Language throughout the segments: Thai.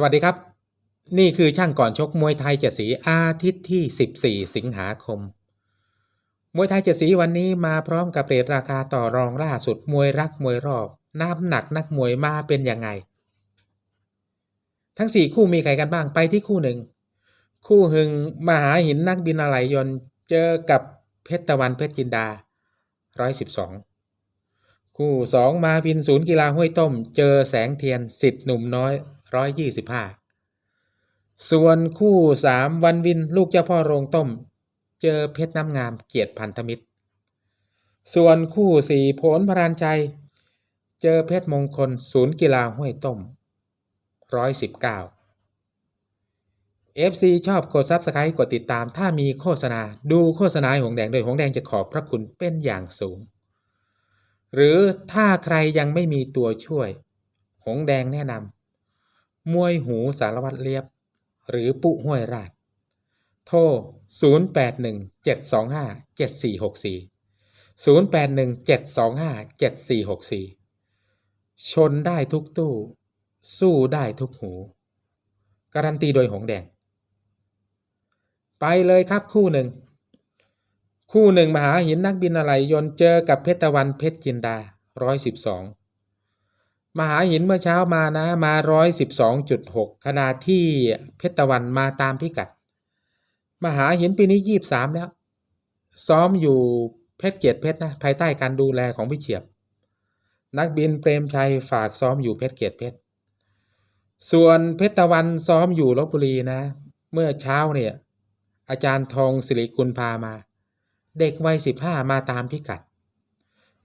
สวัสดีครับ นี่คือช่างก่อนชกมวยไทยเจ็ดสีอาทิตย์ที่ 14 สิงหาคม มวยไทยเจ็ดสีวันนี้มาพร้อมกับเรทราคาต่อรองล่าสุดมวยรักมวยรอบน้ำหนักนักมวยมาเป็นยังไง ทั้ง 4 คู่มีใครกันบ้างไปที่คู่หนึ่ง คู่หึงมหาหินนักบินอะไหลยนต์เจอกับเพชรตะวันเพชรจินดา 112 คู่ 2 มาวินศูนย์กีฬาห้วยต้ม เจอแสงเทียนสิทธิ์หนุ่มน้อย 125 ส่วนคู่ 3 วันวินลูกเจ้าพ่อโรงต้ม เจอเพชรน้ำงามเกียรติพันธมิตร ส่วนคู่4ผลพรานใจเจอเพชรมงคลศูนย์กีฬาห้วยต้ม 119 FC ชอบกดซับสไครต์กดติดตาม ถ้ามีโฆษณาดูโฆษณาหงแดงโดยหงแดงจะขอบพระคุณเป็นอย่างสูงหรือถ้าใครยังไม่มีตัวช่วย หงแดงแนะนำ มวยหูสารวัตรเลียบ หรือปุห้วยราช โทร 0817257464 0817257464 ชนได้ทุกตู้ สู้ได้ทุกหู การันตีโดยหงแดง ไปเลยครับคู่หนึ่ง คู่หนึ่งมหาหินนักบินอะไหลยนเจอกับเพชรตะวันเพชรจินดา112 มหาหินเมื่อเช้ามานะมา112.6ขณะที่เพชรตะวันมาตามพิกัด มหาหินปีนี้23แล้ว ซ้อมอยู่เพชรเกียรติเพชรนะภายใต้การดูแลของพี่เฉียบ นักบินเปรมชัยฝากซ้อมอยู่เพชรเกียรติเพชรส่วนเพชรตะวันซ้อมอยู่ลบบุรีนะ เมื่อเช้าเนี่ย อาจารย์ทองสิริกุลพามา เด็กวัยสิบห้ามาตามพิกัด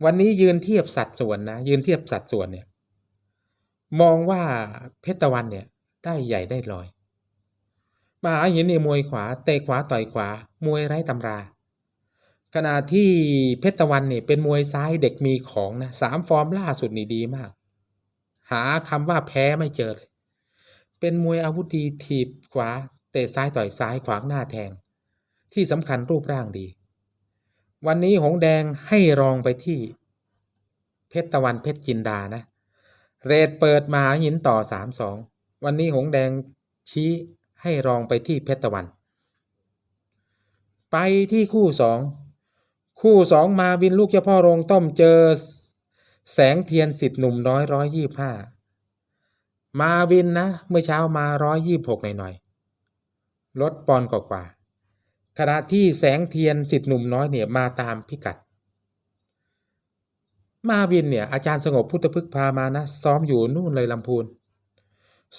วันนี้ยืนเทียบสัดส่วนนะ ยืนเทียบสัดส่วนเนี่ย มองว่าเพชรตะวันเนี่ยได้ใหญ่ได้ลอยมหาหินนี่มวยขวาเตะขวาต่อยขวา มวยไร้ตำรา ขณะที่เพชรตะวันเนี่ยเป็นมวยซ้ายเด็กมีของนะสามฟอร์มล่าสุดนี่ดีมาก หาคำว่าแพ้ไม่เจอเลย เป็นมวยอาวุธดีถีบขวาเตะซ้ายต่อยซ้ายขวางหน้าแทง ที่สำคัญรูปร่างดี วันนี้หงแดงให้รองไปที่ เพชรตะวันเพชรจินดานะ เรทเปิดมหาหินต่อสามสองวันนี้หงแดงชี้ให้รองไปที่เพชรตะวัน ไปที่คู่สองคู่สองมาวินลูกเจ้าพ่อโรงต้มเจอ แสงเทียนสิทธิ์หนุ่มน้อยร้อยยี่ห้ามาวินนะ เมื่อเช้ามาร้อยยี่หกหน่อยๆลดปอนกว่าขณะที่แสงเทียนสิทธิ์หนุ่มน้อยเนี่ยมาตามพิกัด มาวินเนี่ยอาจารย์สงบพุทธพฤกษ์พามานะซ้อมอยู่นู่นเลยลำพูน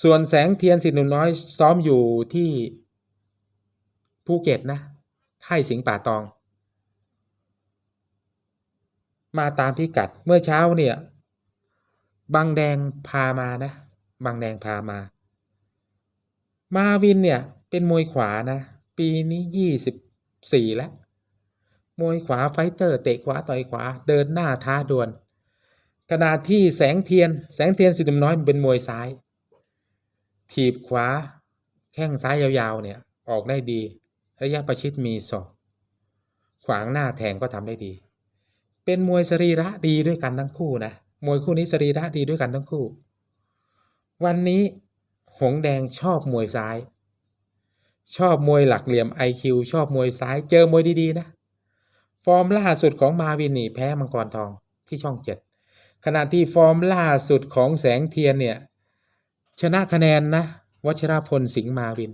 ส่วนแสงเทียนสิหนุ่มน้อยซ้อมอยู่ที่ภูเก็ตนะค่ายสิงป่าตอง มาตามพิกัดเมื่อเช้าเนี่ยบางแดงพามานะบางแดงพามา มาวินเนี่ยเป็นมวยขวานะ ปีนี้ยี่สิบสี่แล้ว มวยขวาไฟเตอร์ เตะขวาต่อยขวาเดินหน้าท้าดวลขณะที่แสงเทียน แสงเทียนสิทธิ์หนุ่มน้อยเป็นมวยซ้าย ถีบขวา แข้งซ้ายยาวๆเนี่ยออกได้ดี ระยะประชิดมีศอกขวางหน้าแทงก็ทำได้ดี เป็นมวยสรีระดีด้วยกันทั้งคู่นะมวยคู่นี้สรีระดีด้วยกันทั้งคู่ วันนี้หงแดงชอบมวยซ้าย ชอบมวยหลักเหลี่ยม IQ ชอบมวยซ้าย เจอมวยดีๆนะ ฟอร์มล่าสุดของมาวินนี่แพ้มังกรทองที่ช่องเจ็ดขณะที่ฟอร์มล่าสุดของแสงเทียนเนี่ยชนะคะแนนนะวัชรพลสิงห์มาวิน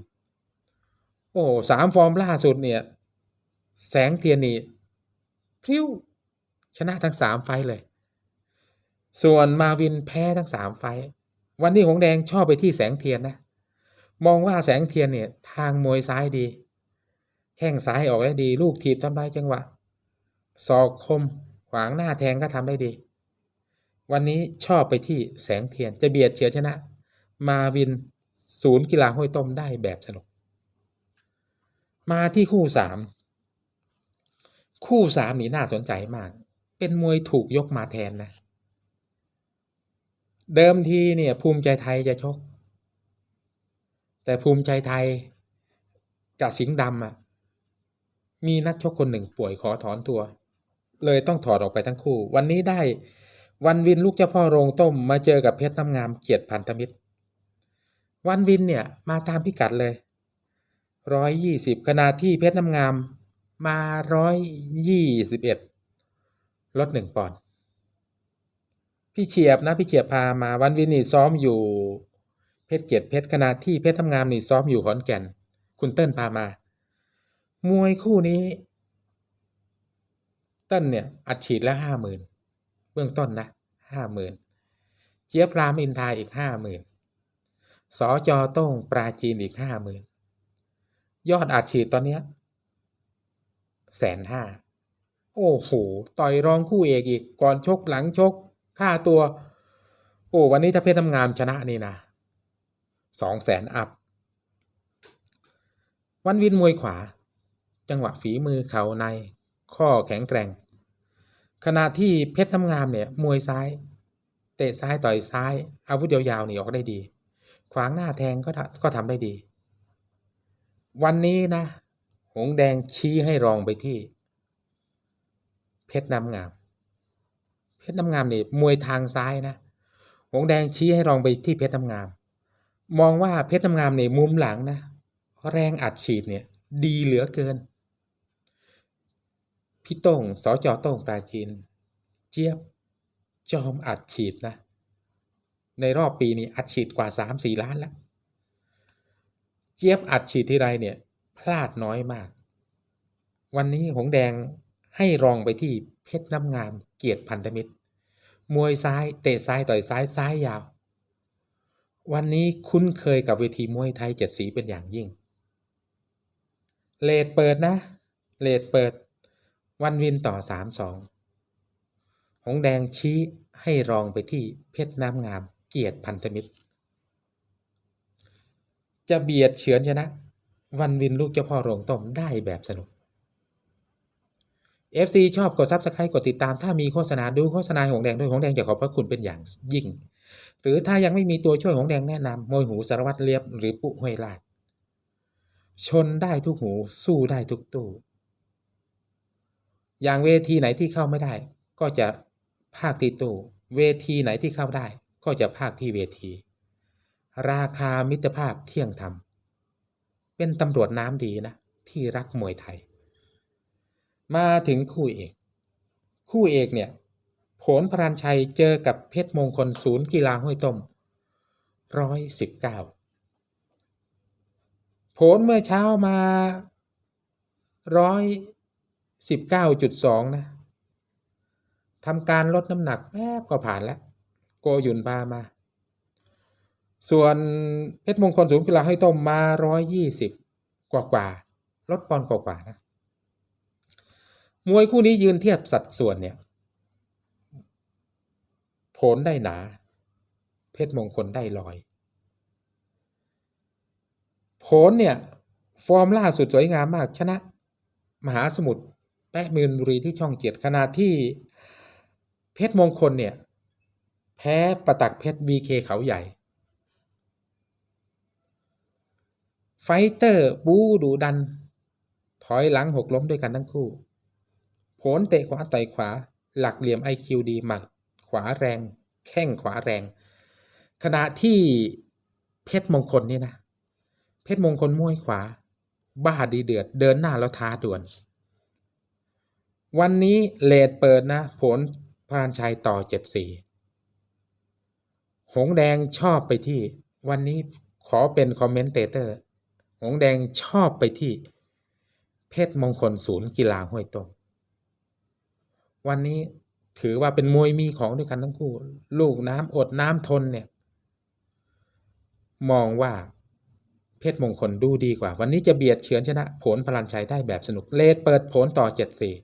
โอ้สามฟอร์มล่าสุดเนี่ยแสงเทียนนี่พริ้วชนะทั้งสามไฟเลย ส่วนมาวินแพ้ทั้งสามไฟ วันนี้หงแดงชอบไปที่แสงเทียนนะ มองว่าแสงเทียนเนี่ยทางมวยซ้ายดี แข้งซ้ายออกได้ดี ลูกถีบทำได้จังหวะ ศอกคม ขวางหน้าแทงก็ทำได้ดี วันนี้ชอบไปที่แสงเทียนจะเบียดเฉือนชนะ มาวินศูนย์กีฬาห้วยต้มได้แบบสนุก มาที่คู่สามคู่สามนี่น่าสนใจมาก เป็นมวยถูกยกมาแทนนะ เดิมทีเนี่ยภูมิใจไทยจะชก แต่ภูมิใจไทยกับสิงห์ดำอะมีนักชกคนหนึ่งป่วยขอถอนตัว เลยต้องถอดออกไปทั้งคู่ วันนี้ได้วันวินลูกเจ้าพ่อโรงต้มมาเจอกับเพชรน้ำงามเกียรติพันธมิตร วันวินเนี่ยมาตามพิกัดเลยร้อยยี่สิบขณะที่เพชรน้ำงามมาร้อยยี่สิบเอ็ดลดหนึ่งปอนด์พี่เฉียบนะพี่เฉียบพามาวันวินนี่ซ้อมอยู่ เพชรเกียรติเพชรขณะที่เพชรทำงามนี่ซ้อมอยู่ขอนแก่น คุณเติ้ลพามา มวยคู่นี้ ติ้ลเนี่ยอัดฉีดแล้วห้าหมื่นเบื้องต้นนะห้าหมื่นเจี๊ยบรามอินทราอีกห้าหมื่นสจโต้งปราจีนอีกห้าหมื่นยอดอัดฉีดตอนเนี้ยแสนห้าโอ้โหต่อยรองคู่เอกอีกก่อนชกหลังชกค่าตัว โอ้วันนี้ถ้าเพชรทำงามชนะนี่นะสองแสนอัพ วันวินมวยขวา จังหวะฝีมือเขาใน ข้อแข็งแกร่ง ขณะที่เพชรทำงามเนี่ยมวยซ้าย เตะซ้ายต่อยซ้าย อาวุธยาวๆนี่ออกได้ดี ขวางหน้าแทงก็ก็ทำได้ดี วันนี้นะ หงแดงชี้ให้รองไปที่ เพชรน้ำงาม เพชรน้ำงามนี่มวยทางซ้ายนะ หงแดงชี้ให้รองไปที่เพชรน้ำงาม มองว่าเพชรน้ำงามเนี่ยมุมหลังนะแรงอัดฉีดเนี่ย ดีเหลือเกิน พี่โต้งสจโต้งปราจีน เจี๊ยบ จอมอัดฉีดนะ ในรอบปีนี้อัดฉีดกว่าสามสี่ล้านแล้ว เจี๊ยบอัดฉีดที่ไรเนี่ย พลาดน้อยมาก วันนี้หงแดงให้รองไปที่เพชรน้ำงามเกียรติพันธมิตร มวยซ้ายเตะซ้ายต่อยซ้ายซ้ายยาว วันนี้คุ้นเคยกับเวทีมวยไทยเจ็ดสีเป็นอย่างยิ่งเลดเปิดนะเลดเปิด วันวินต่อสามสองหงแดงชี้ให้รองไปที่เพชรน้ำงามเกียรติพันธมิตร จะเบียดเฉือนชนะ วันวินลูกเจ้าพ่อโรงต้มได้แบบสนุก FC ชอบกดซับสไครต์กดติดตามถ้ามีโฆษณาดูโฆษณาหงแดงด้วยหงแดงจะขอบพระคุณเป็นอย่างยิ่ง หรือถ้ายังไม่มีตัวช่วยหงแดงแนะนำมวยหูสารวัตรเลียบหรือปุห้วยลาด ชนได้ทุกหูสู้ได้ทุกตู้ อย่างเวทีไหนที่เข้าไม่ได้ ก็จะภาคที่ตู้เวทีไหนที่เข้าได้ ก็จะภาคที่เวที ราคามิตรภาพเที่ยงธรรมเป็นตำรวจน้ำดีนะ ที่รักมวยไทย มาถึงคู่เอก คู่เอกเนี่ยผลพรานชัยเจอกับเพชรมงคลศูนย์กีฬาห้วยต้มร้อยสิบเก้าผลเมื่อเช้ามาร้อย สิบเก้าจุดสองนะทำการลดน้ำหนักแป๊บก็ผ่านแล้ว โกยุนพามา ส่วนเพชรมงคลศูนย์กีฬาให้ต้มมาร้อยยี่สิบกว่ากว่าลดปอนกว่ากว่านะ มวยคู่นี้ยืนเทียบสัดส่วนเนี่ย ผลได้หนา เพชรมงคลได้ลอย ผลเนี่ย ฟอร์มล่าสุดสวยงามมากชนะ มหาสมุทร แปะมืนบุรีที่ช่องเกียรติขณะที่เพชรมงคลเนี่ย แพ้ประตักเพชร VK เขาใหญ่ ไฟเตอร์บูดูดัน ถอยหลังหกล้มด้วยกันทั้งคู่ ผลเตะขวาต่อยขวา หลักเหลี่ยม IQ ดีหมัดขวาแรง แข้งขวาแรง ขณะที่เพชรมงคลนี่นะ เพชรมงคลมวยขวา บ้าดีเดือด เดินหน้าแล้วท้าด่วน วันนี้เลดเปิดนะ ผลพรานชัยต่อเจ็ดสี่หงแดงชอบไปที่ วันนี้ขอเป็นคอมเมนเตเตอร์ หงแดงชอบไปที่ เพชรมงคลศูนย์กีฬาห้วยต้มวันนี้ถือว่าเป็นมวยมีของด้วยกันทั้งคู่ ลูกน้ำอดน้ำทนเนี่ย มองว่าเพชรมงคลดูดีกว่า วันนี้จะเบียดเฉือนชนะ ผลพลันชัยได้แบบสนุกเลดเปิดผลต่อเจ็ดสี่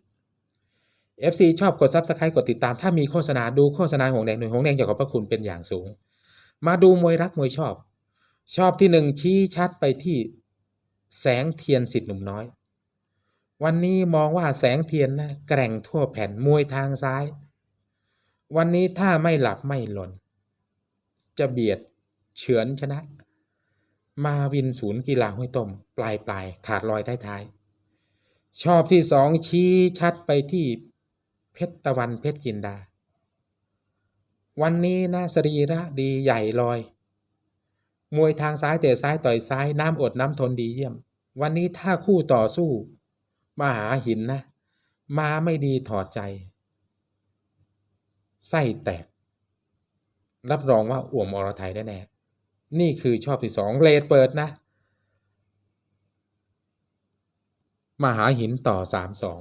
FC ชอบกดซับสไครต์กดติดตาม ถ้ามีโฆษณาดูโฆษณาหงแดงหน่วยหงแดงจะขอบพระคุณเป็นอย่างสูง มาดูมวยรักมวยชอบ ชอบที่หนึ่งชี้ชัดไปที่แสงเทียนสิทธิ์หนุ่มน้อย วันนี้มองว่าแสงเทียนนะแกร่งทั่วแผ่นมวยทางซ้าย วันนี้ถ้าไม่หลับไม่หล่นจะเบียดเฉือนชนะ มาวินศูนย์กีฬาห้วยต้มปลายปลายขาดลอยท้ายๆชอบที่สองชี้ชัดไปที่ เพชรตะวันเพชรจินดา วันนี้นะสรีระดีใหญ่ลอย มวยทางซ้ายเตะซ้ายต่อยซ้ายน้ำอดน้ำทนดีเยี่ยม วันนี้ถ้าคู่ต่อสู้มาหาหินนะ มาไม่ดีถอดใจ ไส้แตก รับรองว่าอ่วมอรไทยแน่ๆนี่คือชอบที่สองเลดเปิดนะมาหาหินต่อสามสอง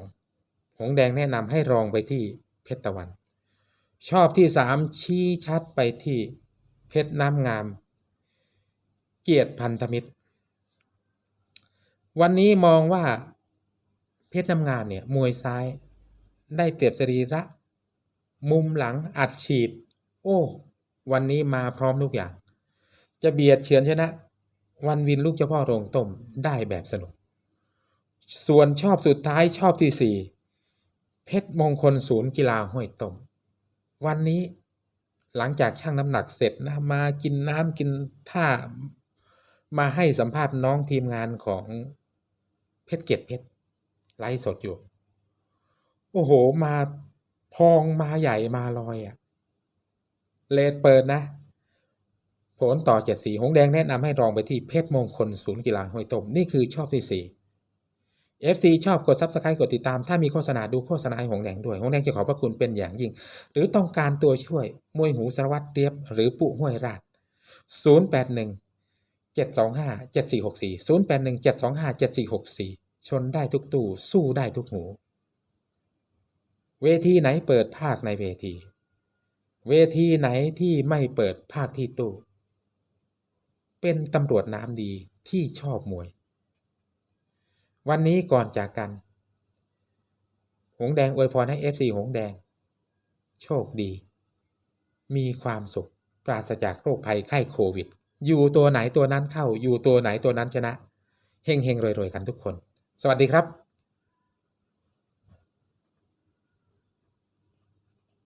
หงแดงแนะนำให้รองไปที่เพชรตะวัน ชอบที่สามชี้ชัดไปที่เพชรน้ำงาม เกียรติพันธมิตร วันนี้มองว่าเพชรน้ำงามเนี่ยมวยซ้ายได้เปรียบสรีระ มุมหลังอัดฉีด โอ้ วันนี้มาพร้อมทุกอย่าง จะเบียดเฉือนชนะ วันวินลูกเจ้าพ่อโรงต้มได้แบบสนุก ส่วนชอบสุดท้ายชอบที่สี่ เพชรมงคลศูนย์กีฬาห้วยต้มวันนี้หลังจากชั่งน้ำหนักเสร็จนะมากินน้ำกินท่ามาให้สัมภาษณ์น้องทีมงานของเพชรเกียรติเพชรไลฟ์สดอยู่ โอ้โหมาพองมาใหญ่มาลอยอะ่ะเลดเปิดนะ ผลต่อเจ็ดสีหงแดงแนะนำให้ลองไปที่เพชรมงคลศูนย์กีฬาห้วยต้มนี่คือชอบที่สี่ FC ชอบกด Subscribe กดติดตาม ถ้ามีโฆษณาดูโฆษณาให้หงแดงด้วยหงแดงจะขอบพระคุณเป็นอย่างยิ่ง หรือต้องการตัวช่วยมวยหูสารวัตรเรียบ หรือปุห้วยราช 081 725 7464 081 725 7464 ชนได้ทุกตู้ สู้ได้ทุกหู เวทีไหนเปิดภาคในเวที เวทีไหนที่ไม่เปิดภาคที่ตู้ เป็นตำรวจน้ำดีที่ชอบมวย วันนี้ก่อนจากกัน หงแดงอวยพรให้ FC หงแดง โชคดี มีความสุข ปราศจากโรคภัยไข้โควิด อยู่ตัวไหนตัวนั้นเข้า อยู่ตัวไหนตัวนั้นชนะ เฮงเฮงรวยๆ กันทุกคน สวัสดีครับ